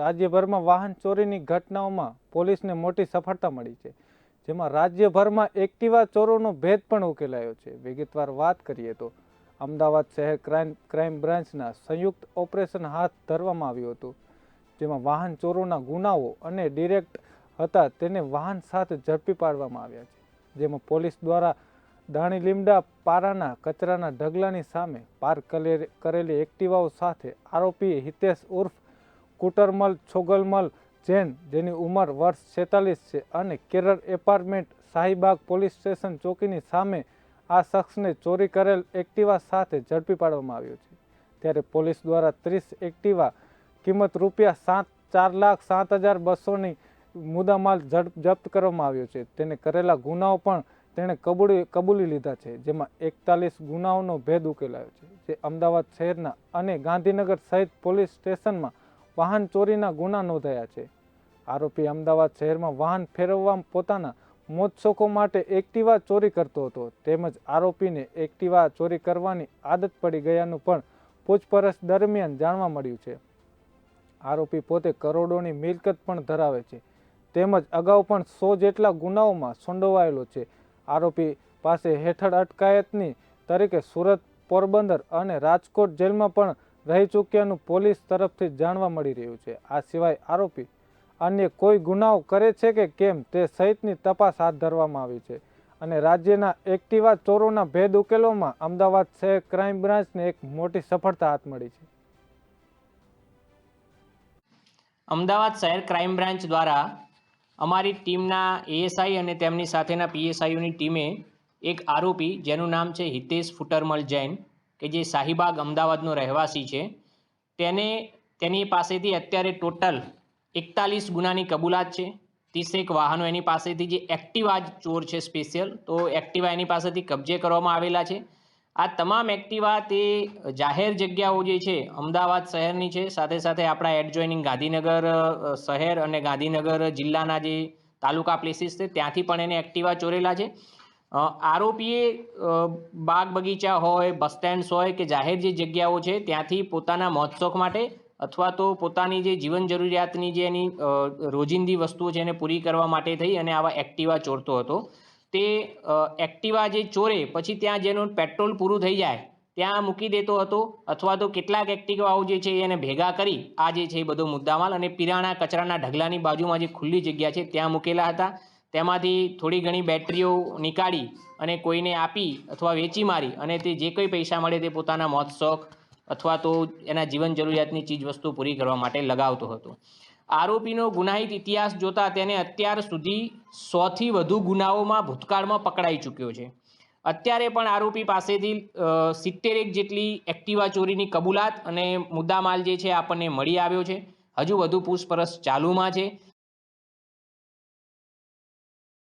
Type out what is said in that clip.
રાજ્યભરમાં વાહન ચોરીની ઘટનાઓમાં પોલીસને મોટી સફળતા મળી છે. જેમાં રાજ્યભરમાં એક્ટિવા ચોરોનો ભેદ પણ ઉકેલાયો છે. વિગતવાર વાત કરીએ તો, અમદાવાદ શહેર ક્રાઇમ ક્રાઇમ બ્રાન્ચના સંયુક્ત ઓપરેશન હાથ ધરવામાં આવ્યું હતું, જેમાં વાહન ચોરોના ગુનાઓ અને ડિરેક્ટ હતા તેને વાહન સાથે ઝડપી પાડવામાં આવ્યા છે. જેમાં પોલીસ દ્વારા દાણી લીમડા પારાના કચરાના ઢગલાની સામે પાર્ક કરેલી- એક્ટિવાઓ સાથે આરોપી હિતેશ ઉર્ફ કુટરમલ, છોગલમલ, જૈન, જેની ઉંમર વર્ષ છેતાલીસ છે અને Kerala apartment, Shahibaug police station ચોકીની સામે આ શખ્સને ચોરી કરેલ એક્ટિવા સાથે ઝડપી પાડવામાં આવ્યો છે. ત્યારે પોલીસ દ્વારા ત્રીસ એક્ટિવા, કિંમત રૂપિયા સાત, ચાર લાખ સાત હજાર બસોની મુદ્દામાલ જપ્ત કરવામાં આવ્યો છે. તેને કરેલા ગુનાઓ પણ તેણે કબૂલી કબૂલી લીધા છે, જેમાં એકતાલીસ ગુનાઓનો ભેદ ઉકેલાયો છે. જે અમદાવાદ શહેરના અને ગાંધીનગર સહિત પોલીસ સ્ટેશનમાં વાહન ચોરીના ગુના નોંધાયા છે. આરોપી અમદાવાદ શહેરમાં વાહન ફેરવવા પોતાના મોજશોખો માટે એક્ટિવા ચોરી કરતો હતો. તેમજ આરોપીને એક્ટિવા ચોરી કરવાની આદત પડી ગયાનું પણ પૂછપરછ દરમિયાન જાણવા મળ્યું છે. આરોપી પોતે કરોડોની મિલકત પણ ધરાવે છે. તેમજ અગાઉ પણ સો જેટલા ગુનાઓમાં સંડોવાયેલો છે. આરોપી પાસે હેઠળ અટકાયતની તરીકે સુરત પોરબંદર અને રાજકોટ જેલમાં પણ રહી ચૂક્યાનું પોલીસ તરફથી જાણવા મળી રહ્યું છે. આ સિવાય આરોપી અન્ય કોઈ ગુનાઓ કરે છે કે કેમ તે સહિતની તપાસ હાથ ધરવામાં આવી છે. અને રાજ્યના એક્ટિવા ચોરોના ભેદ ઉકેલોમાં અમદાવાદ શહેર ક્રાઇમ બ્રાન્ચને એક મોટી સફળતા હાથ મળી છે. અમદાવાદ શહેર ક્રાઇમ બ્રાન્ચ દ્વારા અમારી ટીમના એએસઆઈ અને તેમની સાથેના પીએસઆઈઓની ટીમે એક આરોપી જેનું નામ છે હિતેશ ફુટરમલ જૈન કે જે શાહીબાગ અમદાવાદનો રહેવાસી છે, તેને, તેની પાસેથી અત્યારે ટોટલ એકતાલીસ ગુનાની કબૂલાત છે. ત્રીસેક વાહનો એની પાસેથી જે એક્ટિવા ચોર છે સ્પેશિયલ, તો એક્ટિવા એની પાસેથી કબજે કરવામાં આવેલા છે. આ તમામ એક્ટિવા તે જાહેર જગ્યાઓ જે છે, અમદાવાદ શહેરની છે, સાથે સાથે આપણા એડજોઇનિંગ ગાંધીનગર શહેર અને ગાંધીનગર જિલ્લાના જે તાલુકા પ્લેસીસ છે, ત્યાંથી પણ એને એક્ટિવા ચોરેલા છે. આરોપીએ બાગ બગીચા હોય, બસ સ્ટેન્ડ્સ હોય કે જાહેર જે જગ્યાઓ છે, ત્યાંથી પોતાના મોજશોખ માટે અથવા તો પોતાની જે જીવન જરૂરિયાતની જે એની રોજિંદી વસ્તુઓ છે એને પૂરી કરવા માટે થઈ અને આવા એક્ટિવા ચોરતો હતો. તે એક્ટિવા જે ચોરે, પછી ત્યાં જેનું પેટ્રોલ પૂરું થઈ જાય, ત્યાં મૂકી દેતો હતો અથવા તો કેટલાક એક્ટિવાઓ જે છે એને ભેગા કરી, આ જે છે એ બધો મુદ્દામાલ અને પીરાણા કચરાના ઢગલાની બાજુમાં જે ખુલ્લી જગ્યા છે, ત્યાં મૂકેલા હતા. તેમાંથી થોડી ઘણી બેટરીઓ નીકાળી અને કોઈને આપી અથવા વેચી મારી અને તે જે કંઈ પૈસા મળે તે પોતાના મોત શોખ અથવા તો એના જીવન જરૂરિયાતની ચીજ વસ્તુ પૂરી કરવા માટે લગાવતો હતો. આરોપીનો ગુનાહિત ઇતિહાસ જોતા તેને અત્યાર સુધી સોથી વધુ ગુનાઓમાં ભૂતકાળમાં પકડાઈ ચૂક્યો છે. અત્યારે પણ આરોપી પાસેથી સિત્તેરેક જેટલી એક્ટિવા ચોરીની કબૂલાત અને મુદ્દામાલ જે છે આપણને મળી આવ્યો છે. હજુ વધુ પૂછપરછ ચાલુમાં છે.